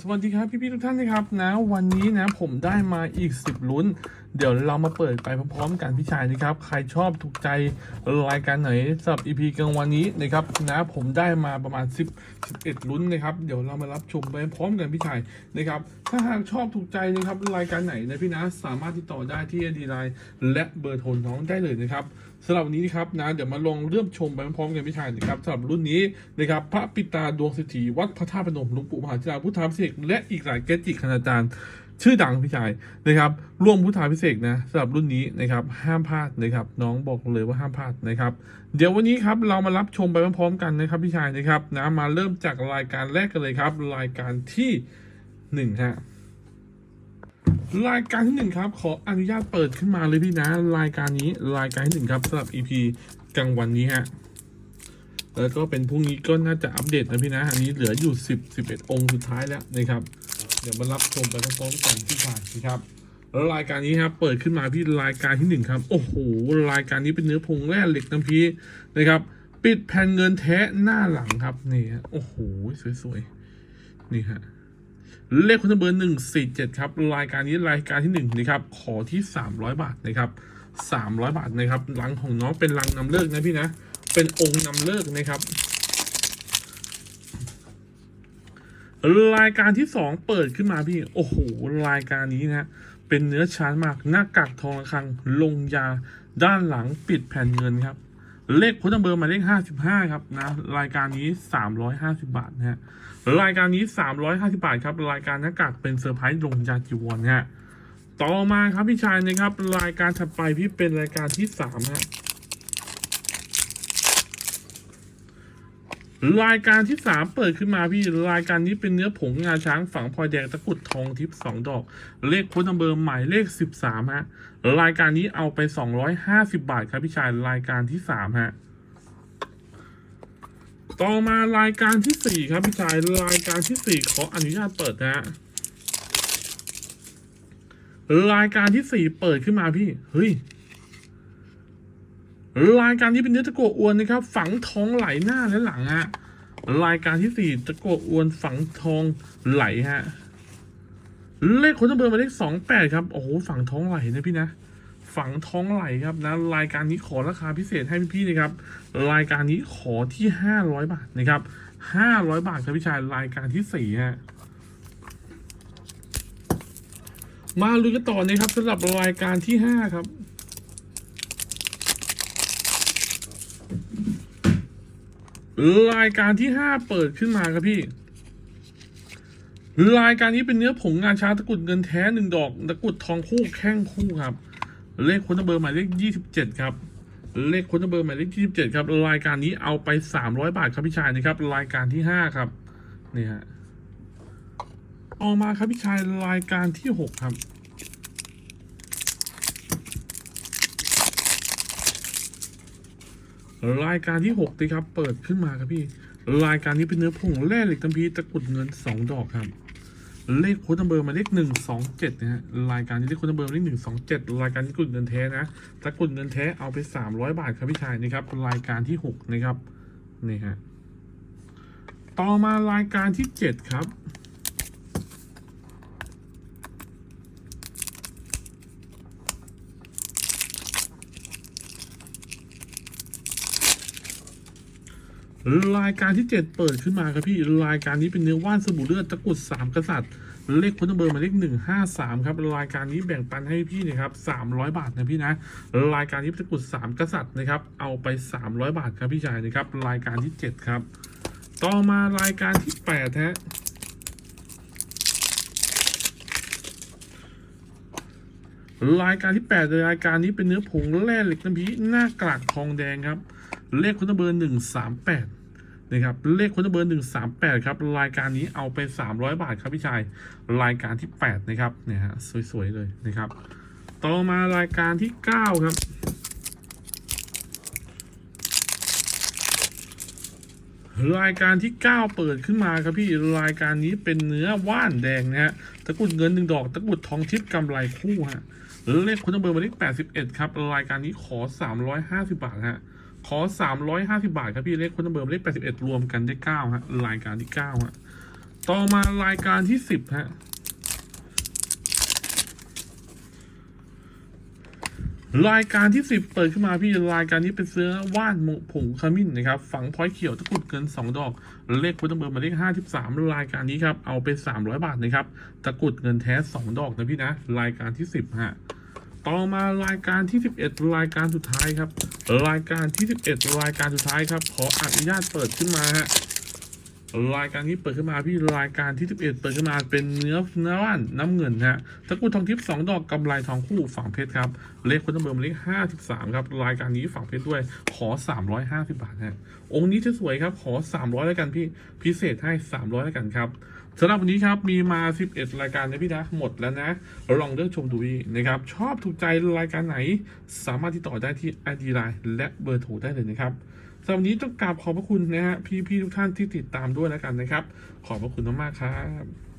สวัสดีครับพี่ๆทุกท่านนะครับนะวันนี้นะผมได้มาอีก 10ลุ้น เดี๋ยวเรามาเปิดไปพร้อมๆกันพี่ชายนะครับ ใครชอบถูกใจรายการไหนสำหรับ EP กลางวันนี้นะครับนะผมได้มาประมาณ 10 11ลุ้นนะครับ เดี๋ยวเรามารับชมไปพร้อมกันพี่ชายนะครับ ถ้าหากชอบถูกใจนะครับรายการไหนนะพี่นะสามารถติดต่อได้ที่ ID ไลน์และเบอร์โทรน้องได้เลยนะครับสำหรับวันนี้นะครับนะเดี๋ยวมาลองเริ่มชมไปพร้อมกันพี่ชายนะครับสำหรับรุ่นนี้นะครับพระปิตาดวงเศรษฐีวัดพระธาตุพนมหลวงปู่มหาจิราพุทธาพิเศษกและอีกหลายเกจิคณาจารย์ ชื่อดังพี่ชายนะครับ ร่วมพุทธาพิเศษนะสำหรับรุ่นนี้นะครับห้ามพลาดนะครับ น้องบอกเลยว่าห้ามพลาดนะครับ เดี๋ยววันนี้ครับเรามารับชมไปพร้อมๆกันนะครับพี่ชายนะครับนะมาเริ่มจากรายการแรกกันเลยครับ รายการที่หนึ่งฮะรายการที่หนึ่งครับ ขออนุญาตเปิดขึ้นมาเลยพี่นะ รายการนี้รายการที่หนึ่งครับสำหรับ EP กลางวันนี้ฮะแล้วก็เป็นพรุ่งนี้ก็น่าจะอัปเดตนะพี่นะ อันนี้เหลืออยู่สิบสิบเอ็ดองค์สุดท้ายแล้วนะครับ เดี๋ยวมารับชมไปพร้อมๆกันพี่ชายนะครับ แล้วรายการนี้ครับเปิดขึ้นมาพี่รายการที่หนึ่งครับ โอ้โห รายการนี้เป็นเนื้อพงแร่เหล็กน้ำพีนะครับ ปิดแผ่นเงินแท้หน้าหลังครับนี่ฮะโอ้โหสวยๆนี่ฮะเลขคุณเบอร์หนึ่งสี่เจ็ดครับ รายการนี้รายการที่หนึ่งนะครับ ขอที่สามร้อยบาทนะครับสามร้อยบาทนะครับลังของน้องเป็นลังนำเลิกนะพี่นะ เป็นองค์นำเลิกนะครับ รายการที่สองเปิดขึ้นมาพี่ โอ้โห รายการนี้นะเป็นเนื้อชั้นมากหน้ากากทองระฆังลงยาด้านหลังปิดแผ่นเงินครับ เลขพุทธเบอร์มาเลขห้าสิบห้าครับนะรายการนี้สามร้อยห้าสิบาทนะฮะรายการนี้สามร้อยห้าสิบาทครับ รายการหน้ากากเป็นเซอร์ไพรส์ลงยาจีวรนะฮะต่อมาครับพี่ชายนะครับ รายการถัดไปพี่เป็นรายการที่สามฮะ รายการที่สามเปิดขึ้นมาพี่รายการนี้เป็นเนื้อผงงาช้างฝังพลอยแดงตะกุดทองทิพย์สองดอก เลขโค้ดนัมเบอร์หมายเลขสิบสามฮะรายการนี้เอาไปสองร้อยห้าสิบาทครับพี่ชายรายการที่สามฮะต่อมารายการที่สี่ครับพี่ชายรายการที่สี่ขออนุญาตเปิดนะฮะรายการที่สี่เปิดขึ้นมาพี่เฮ้ย รายการนี้เป็นเนื้อตะกั่วอวนนะครับ ฝังทองไหลหน้าและหลังฮะรายการที่สี่ตะกั่วอวนฝังทองไหลฮะเลขคนจำเบอร์มาเลขสองแปดครับโอ้โหฝังทองไหลนะพี่นะฝังทองไหลครับนะรายการนี้ขอราคาพิเศษให้พี่ๆนะครับ รายการนี้ขอที่ห้าร้อยบาทนะครับห้าร้อยบาทครับพี่ชายรายการที่สี่ฮะมาลุยกันต่อนะครับสำหรับรายการที่ห้าครับ รายการที่ห้าเปิดขึ้นมาครับพี่ รายการนี้เป็นเนื้อผงงาช้างตะกุดเงินแท้หนึ่งดอกตะกุดทองคู่แข้งคู่ครับ เลขคนเบอร์หมายเลขยี่สิบเจ็ดครับ เลขคนเบอร์หมายเลขยี่สิบเจ็ดครับ รายการนี้เอาไปสามร้อยบาทครับพี่ชายนะครับ รายการที่ห้าครับ นี่ฮะออกมาครับพี่ชายรายการที่หกครับ รายการที่หกดีครับ เปิดขึ้นมาครับพี่ รายการนี้เป็นเนื้อผงแร่เหล็กตำพีตะกรุดเงินสองดอกครับ เลขโค้ดนัมเบอร์มาเลขหนึ่งสองเจ็ดนะฮะ รายการนี้เลขโค้ดนัมเบอร์หมาเลขหนึ่งสองเจ็ดรายการที่ตะกรุดเงินแท้นะ ตะกรุดเงินแท้เอาไปสามร้อยบาทครับพี่ชายนะครับ รายการที่หกนะครับ นี่ฮะ ต่อมารายการที่เจ็ดครับ รายการที่เจ็ดเปิดขึ้นมาครับพี่รายการนี้เป็นเนื้อว่านสบู่เลือดตะกุดสามกษัตริย์ เลขคนเบอร์หมายเลขหนึ่งห้าสามครับ รายการนี้แบ่งปันให้พี่นะครับสามร้อยบาทนะพี่นะ รายการนี้ตะกุดสามกษัตริย์นะครับ เอาไปสามร้อยบาทครับพี่ชายนะครับ รายการที่เจ็ดครับ ต่อมารายการที่แปดฮะรายการที่แปดรายการนี้เป็นเนื้อผงแร่เหล็กน้ำพีหน้ากลากทองแดงครับ เลขคุณเบอร์หนึ่งสามแปดนะครับเลขคุณเบอร์หนึ่งสามแปดครับรายการนี้เอาไปสามร้อยบาทครับพี่ชายรายการที่แปดนะครับเนี่ยฮะสวยๆเลยนะครับ ต่อมารายการที่เก้าครับรายการที่ 9 เปิดขึ้นมาครับพี่รายการนี้เป็นเนื้อว่านแดงนะฮะตะกุดเงินหนึ่งดอกตะกุดทองทิพย์กำไรคู่ฮะเลขคุณเบอร์หมายเลข81 ครับ รายการนี้ขอ 350 บาทฮะ ขอ 350 บาทครับพี่เลขคุณเบอร์มาเลข81 รวมกันได้9ฮะรายการที่9ฮะต่อมารายการที่สิบฮะรายการที่สิบเปิดขึ้นมาพี่รายการนี้เป็นเสื้อว่านหมูผงขมิ้นนะครับ ฝังพลอยเขียวตะกรุดเกินสองดอก เลขพุทธเบอร์มาเลขห้าสิบสามรายการนี้ครับ เอาไปสามร้อยบาทนะครับ ตะกรุดเงินแท้สองดอกนะพี่นะ รายการที่สิบฮะ ต่อมารายการที่ 11 รายการสุดท้ายครับ รายการที่ 11 รายการสุดท้ายครับ ขออนุญาตเปิดขึ้นมาฮะรายการนี้เปิดขึ้นมาพี่รายการที่ 11 เปิดขึ้นมาเป็นเนื้อเนื้อว่านน้ำเงินฮะตะกุดทองทิพย์2ดอกกำไรทองคู่ฝั่งเพชรครับ เลขคุณตำเบอร์หมายเลข53ครับ รายการนี้ฝั่งเพชรด้วย ขอ350บาทฮะองค์นี้จะสวยครับ ขอ300แล้วกันพี่พิเศษให้300แล้วกันครับสำหรับวันนี้ครับ มีมา 11 รายการนะพี่นะหมดแล้วนะลองเลือกชมดูดีนะครับ ชอบถูกใจรายการไหน สามารถติดต่อได้ที่ ID Line และเบอร์โทรได้เลยนะครับสำหรับวันนี้ต้องกราบขอบพระคุณนะฮะพี่ๆทุกท่านที่ติดตามด้วยแล้วกันนะครับ ขอบพระคุณมากๆครับ